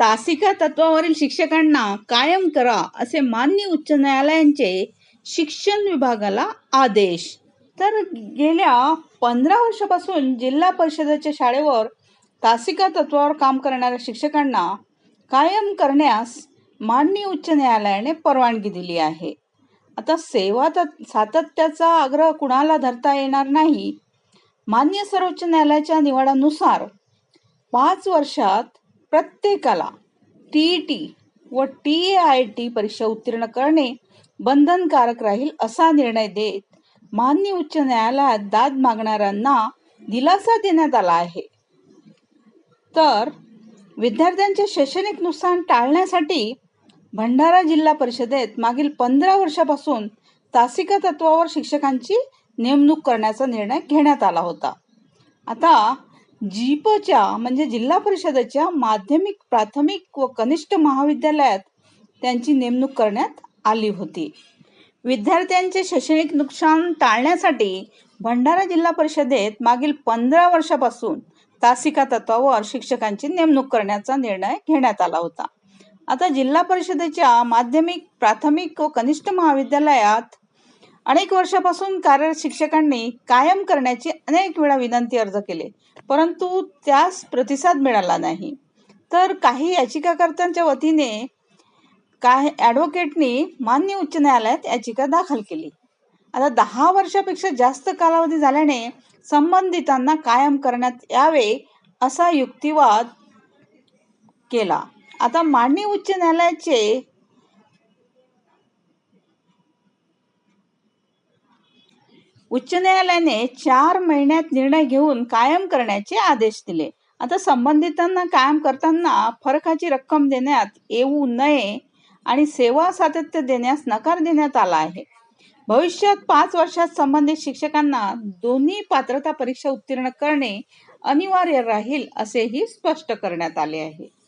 तासिका तत्वावरील शिक्षकांना कायम करा असे मान्य उच्च न्यायालयांचे शिक्षण विभागाला आदेश. तर गेल्या पंधरा वर्षापासून जिल्हा परिषदेच्या शाळेवर तासिका तत्वावर काम करणाऱ्या शिक्षकांना कायम करण्यास माननीय उच्च न्यायालयाने परवानगी दिली आहे. आता सेवा तत् सातत्याचा आग्रह कुणाला धरता येणार नाही? मान्य सर्वोच्च न्यायालयाच्या निवाडानुसार पाच वर्षात प्रत्येकाला टी ई टी व टी ए आय टी परीक्षा उत्तीर्ण करणे बंधनकारक राहील असा निर्णय देत मान्य उच्च न्यायालयात दाद मागणाऱ्यांना दिलासा देण्यात आला आहे. तर विद्यार्थ्यांचे शैक्षणिक नुकसान टाळण्यासाठी भंडारा जिल्हा परिषदेत मागील पंधरा वर्षापासून तासिका तत्वावर शिक्षकांची नेमणूक करण्याचा निर्णय घेण्यात आला होता. आता जीपच्या म्हणजे जिल्हा परिषदेच्या माध्यमिक प्राथमिक व कनिष्ठ महाविद्यालयात त्यांची नेमणूक करण्यात आली होती. विद्यार्थ्यांचे शैक्षणिक नुकसान टाळण्यासाठी भंडारा जिल्हा परिषदेत मागील पंधरा वर्षापासून तासिका तत्वावर शिक्षकांची नेमणूक करण्याचा निर्णय घेण्यात आला होता. आता जिल्हा परिषदेच्या माध्यमिक प्राथमिक व कनिष्ठ महाविद्यालयात अनेक वर्षापासून कार्यरत शिक्षकांनी कायम करण्याची अनेक वेळा विनंती अर्ज केले परंतु त्यास प्रतिसाद मिळाला नाही. तर काही याचिकाकर्त्यांच्या वतीने काही ॲडव्होकेटनी मान्य उच्च न्यायालयात याचिका दाखल केली. आता दहा वर्षापेक्षा जास्त कालावधी झाल्याने संबंधितांना कायम करण्यात यावे असा युक्तिवाद केला. आता माननीय उच्च न्यायालयाचे उच्च न्यायालयाने चार महिन्यात निर्णय घेऊन कायम करण्याचे आदेश दिले. आता संबंधितांना कायम करताना फरकाची रक्कम देण्यात येऊ नये आणि सेवा सातत्य देण्यास नकार देण्यात आला आहे. भविष्यात पाच वर्षात संबंधित शिक्षकांना दोन्ही पात्रता परीक्षा उत्तीर्ण करणे अनिवार्य राहील असेही स्पष्ट करण्यात आले आहे.